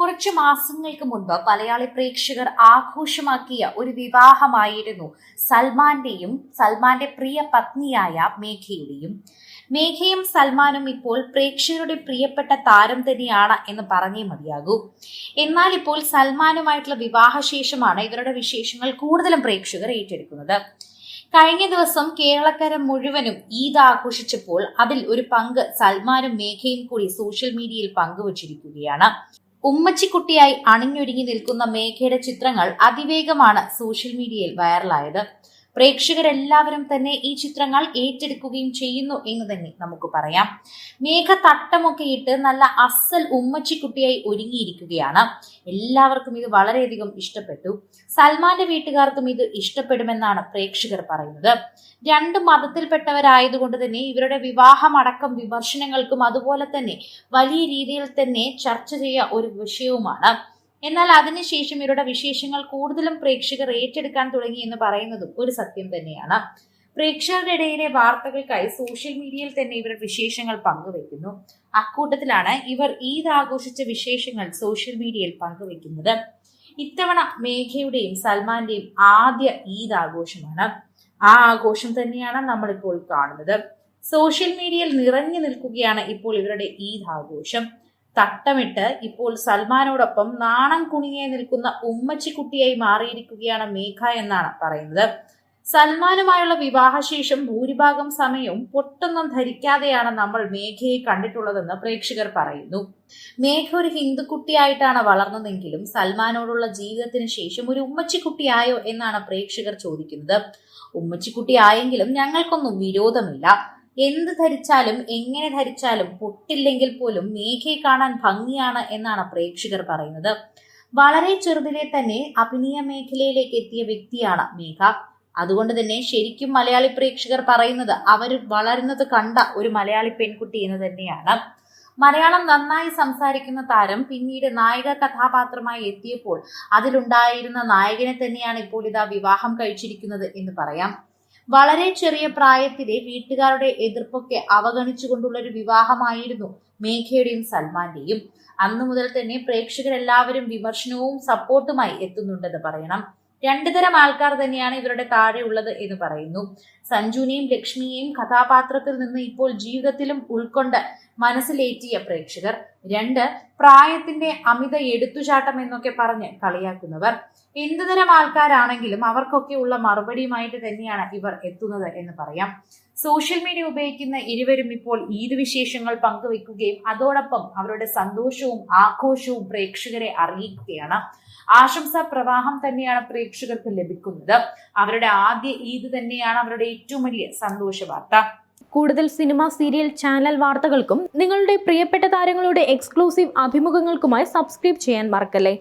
കുറച്ചു മാസങ്ങൾക്ക് മുൻപ് മലയാളി പ്രേക്ഷകർ ആഘോഷമാക്കിയ ഒരു വിവാഹമായിരുന്നു സൽമാന്റെയും സൽമാന്റെ പ്രിയ പത്നിയായ മേഘയുടെയും. മേഘയും സൽമാനും ഇപ്പോൾ പ്രേക്ഷകരുടെ പ്രിയപ്പെട്ട താരം തന്നെയാണ് എന്ന് പറഞ്ഞേ മതിയാകൂ. എന്നാൽ ഇപ്പോൾ സൽമാനുമായിട്ടുള്ള വിവാഹശേഷമാണ് ഇവരുടെ വിശേഷങ്ങൾ കൂടുതലും പ്രേക്ഷകർ ഏറ്റെടുക്കുന്നത്. കഴിഞ്ഞ ദിവസം കേരളക്കര മുഴുവനും ഈദ് ആഘോഷിച്ചപ്പോൾ അതിൽ ഒരു പങ്ക് സൽമാനും മേഘയും കൂടി സോഷ്യൽ മീഡിയയിൽ പങ്കുവച്ചിരിക്കുകയാണ്. ഉമ്മച്ചിക്കുട്ടിയായി അണിഞ്ഞൊരുങ്ങി നിൽക്കുന്ന മേഘയുടെ ചിത്രങ്ങൾ അതിവേഗമാണ് സോഷ്യൽ മീഡിയയിൽ വൈറലായത്. പ്രേക്ഷകരെല്ലാവരും തന്നെ ഈ ചിത്രങ്ങൾ ഏറ്റെടുക്കുകയും ചെയ്യുന്നു എന്ന് തന്നെ നമുക്ക് പറയാം. മേഘ തട്ടമൊക്കെ ഇട്ട് നല്ല അസൽ ഉമ്മച്ചിക്കുട്ടിയായി ഒരുങ്ങിയിരിക്കുകയാണ്. എല്ലാവർക്കും ഇത് വളരെയധികം ഇഷ്ടപ്പെട്ടു. സൽമാന്റെ വീട്ടുകാർക്കും ഇത് ഇഷ്ടപ്പെടുമെന്നാണ് പ്രേക്ഷകർ പറയുന്നത്. രണ്ട് മതത്തിൽപ്പെട്ടവരായതുകൊണ്ട് തന്നെ ഇവരുടെ വിവാഹമടക്കം വിമർശനങ്ങൾക്കും അതുപോലെ തന്നെ വലിയ രീതിയിൽ തന്നെ ചർച്ച ചെയ്യ ഒരു വിഷയവുമാണ്. എന്നാൽ അതിനുശേഷം ഇവരുടെ വിശേഷങ്ങൾ കൂടുതലും പ്രേക്ഷകർ ഏറ്റെടുക്കാൻ തുടങ്ങി എന്ന് പറയുന്നതും ഒരു സത്യം തന്നെയാണ്. പ്രേക്ഷകരുടെ ഇടയിലെ വാർത്തകൾക്കായി സോഷ്യൽ മീഡിയയിൽ തന്നെ ഇവർ വിശേഷങ്ങൾ പങ്കുവെക്കുന്നു. അക്കൂട്ടത്തിലാണ് ഇവർ ഈദ് ആഘോഷിച്ച വിശേഷങ്ങൾ സോഷ്യൽ മീഡിയയിൽ പങ്കുവെക്കുന്നത്. ഇത്തവണ മേഘയുടെയും സൽമാന്റെയും ആദ്യ ഈദ് ആഘോഷമാണ് ആ ആഘോഷം തന്നെയാണ് നമ്മളിപ്പോൾ കാണുന്നത്. സോഷ്യൽ മീഡിയയിൽ നിറഞ്ഞു നിൽക്കുകയാണ് ഇപ്പോൾ ഇവരുടെ ഈദ് ആഘോഷം തട്ടമിട്ട് ഇപ്പോൾ സൽമാനോടൊപ്പം നാണം കുണിയെ നിൽക്കുന്ന ഉമ്മച്ചിക്കുട്ടിയായി മാറിയിരിക്കുകയാണ് മേഘ എന്നാണ് പറയുന്നത്. സൽമാനുമായുള്ള വിവാഹശേഷം ഭൂരിഭാഗം സമയവും പൊട്ടൊന്നും ധരിക്കാതെയാണ് നമ്മൾ മേഘയെ കണ്ടിട്ടുള്ളതെന്ന് പ്രേക്ഷകർ പറയുന്നു. മേഘ ഒരു ഹിന്ദുക്കുട്ടിയായിട്ടാണ് വളർന്നതെങ്കിലും സൽമാനോടുള്ള ജീവിതത്തിന് ശേഷം ഒരു ഉമ്മച്ചിക്കുട്ടിയായോ എന്നാണ് പ്രേക്ഷകർ ചോദിക്കുന്നത്. ഉമ്മച്ചിക്കുട്ടി ആയെങ്കിലും ഞങ്ങൾക്കൊന്നും വിരോധമില്ല. എന്ത് ധരിച്ചാലും എങ്ങനെ ധരിച്ചാലും പൊട്ടില്ലെങ്കിൽ പോലും മേഘയെ കാണാൻ ഭംഗിയാണ് എന്നാണ് പ്രേക്ഷകർ പറയുന്നത്. വളരെ ചെറുതിലെ തന്നെ അഭിനയ മേഖലയിലേക്ക് എത്തിയ വ്യക്തിയാണ് മേഘ. അതുകൊണ്ട് തന്നെ ശരിക്കും മലയാളി പ്രേക്ഷകർ പറയുന്നത് അവർ വളരുന്നത് കണ്ട ഒരു മലയാളി പെൺകുട്ടി എന്ന് തന്നെയാണ്. മലയാളം നന്നായി സംസാരിക്കുന്ന താരം പിന്നീട് നായിക കഥാപാത്രമായി എത്തിയപ്പോൾ അതിലുണ്ടായിരുന്ന നായകനെ തന്നെയാണ് ഇപ്പോൾ ഇതാ വിവാഹം കഴിച്ചിരിക്കുന്നത് എന്ന് പറയാം. വളരെ ചെറിയ പ്രായത്തിലെ വീട്ടുകാരുടെ എതിർപ്പൊക്കെ അവഗണിച്ചുകൊണ്ടുള്ള ഒരു വിവാഹമായിരുന്നു മേഘയുടെയും സൽമാന്റെയും. അന്നു മുതൽ തന്നെ പ്രേക്ഷകരെല്ലാവരും വിമർശനവും സപ്പോർട്ടുമായി എത്തുന്നുണ്ടെന്ന് പറയണം. രണ്ടു തരം ആൾക്കാർ തന്നെയാണ് ഇവരുടെ താഴെ ഉള്ളത് എന്ന് പറയുന്നു. സഞ്ജുവിനെയും ലക്ഷ്മിയെയും കഥാപാത്രത്തിൽ നിന്ന് ഇപ്പോൾ ജീവിതത്തിലും ഉൾക്കൊണ്ട് മനസ്സിലേറ്റിയ പ്രേക്ഷകർ. രണ്ട് പ്രായത്തിന്റെ അമിത എടുത്തുചാട്ടം എന്നൊക്കെ പറഞ്ഞ് കളിയാക്കുന്നവർ. എന്തുതരം ആൾക്കാരാണെങ്കിലും അവർക്കൊക്കെ ഉള്ള മറുപടിയുമായിട്ട് തന്നെയാണ് ഇവർ എത്തുന്നത് എന്ന് പറയാം. സോഷ്യൽ മീഡിയ ഉപയോഗിക്കുന്ന ഇരുവരും ഇപ്പോൾ ഈദ് വിശേഷങ്ങൾ പങ്കുവെക്കുകയും അതോടൊപ്പം അവരുടെ സന്തോഷവും ആഘോഷവും പ്രേക്ഷകരെ അറിയിക്കുകയാണ്. ആശംസാ പ്രവാഹം തന്നെയാണ് പ്രേക്ഷകർക്ക് ലഭിക്കുന്നത്. അവരുടെ ആദ്യ ഈദ് തന്നെയാണ് അവരുടെ ഏറ്റവും വലിയ സന്തോഷ വാർത്ത. കൂടുതൽ സിനിമ സീരിയൽ ചാനൽ വാർത്തകൾക്കും നിങ്ങളുടെ പ്രിയപ്പെട്ട താരങ്ങളുടെ എക്സ്ക്ലൂസീവ് അഭിമുഖങ്ങൾക്കുമായി സബ്സ്ക്രൈബ് ചെയ്യാൻ മറക്കല്ലേ?